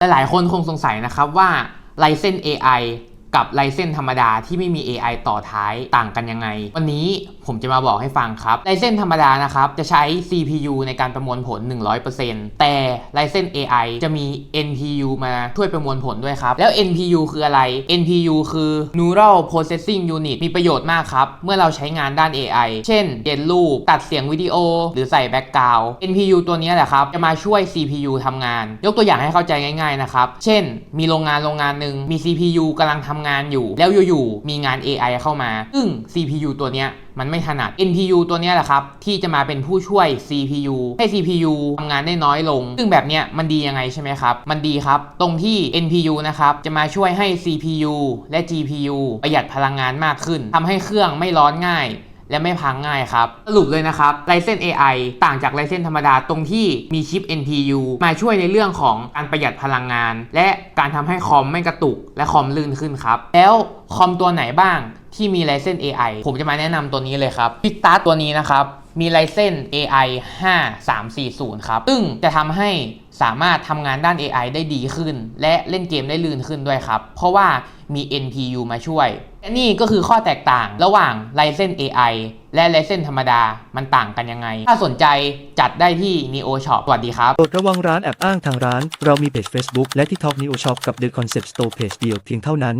หลายๆคนคงสงสัยนะครับว่าไลเซน AI กับ Ryzen ธรรมดาที่ไม่มี AI ต่อท้ายต่างกันยังไง วันนี้ผมจะมาบอกให้ฟังครับ Ryzen ธรรมดานะครับจะใช้ CPU ในการประมวลผล 100%แต่ Ryzen AI จะมี NPU มาช่วยประมวลผลด้วยครับ แล้ว NPU คืออะไร NPU คือ Neural Processing Unit มีประโยชน์มากครับ เมื่อเราใช้งานด้าน AI เช่นเกณฑ์รูป ตัดเสียงวิดีโอ หรือใส่แบ็กกราว NPU ตัวนี้แหละครับ จะมาช่วย CPU ทำงาน ยกตัวอย่างให้เข้าใจง่ายๆนะครับ เช่น มีโรงงานโรงงานหนึ่งมี CPU กำลังทำงานอยู่ แล้วอยู่ๆมีงาน AI เข้ามา ซึ่ง CPU ตัวเนี้ยมันไม่ถนัด NPU ตัวเนี้ยแหละครับ ที่จะมาเป็นผู้ช่วย CPU ให้ CPU ทำงานได้น้อยลง ซึ่งแบบเนี้ยมันดียังไงใช่ไหมครับ มันดีครับ ตรงที่ NPU นะครับ จะมาช่วยให้ CPU และ GPU ประหยัดพลังงานมากขึ้น ทำให้เครื่องไม่ร้อนง่าย และไม่พังง่ายครับ สรุปเลยนะครับไลเซน AI ต่างจากไลเซนธรรมดาตรงที่มีชิป NPU มาช่วยในเรื่องของการประหยัดพลังงาน และการทำให้คอมไม่กระตุก และคอมลื่นขึ้นครับ แล้วคอมตัวไหนบ้างที่มีไลเซน AI ผมจะมาแนะนำตัวนี้เลยครับ p i c t a r ตัวนี้นะครับ มี Ryzen AI 5340 ครับ ซึ่งจะทำให้สามารถทำงานด้าน AI ได้ดีขึ้น และเล่นเกมได้ลื่นขึ้นด้วยครับ เพราะว่ามี NPU มาช่วยและนี่ก็คือข้อแตกต่างระหว่าง Ryzen AI และ Ryzen ธรรมดา มันต่างกันยังไง ถ้าสนใจจัดได้ที่ Neo Shop สวัสดีครับโปรดระวังร้านแอบอ้างทางร้าน เรามีเพจ Facebook และ TikTok Neo Shop กับ The Concept Store Page เดียวเพียงเท่านั้น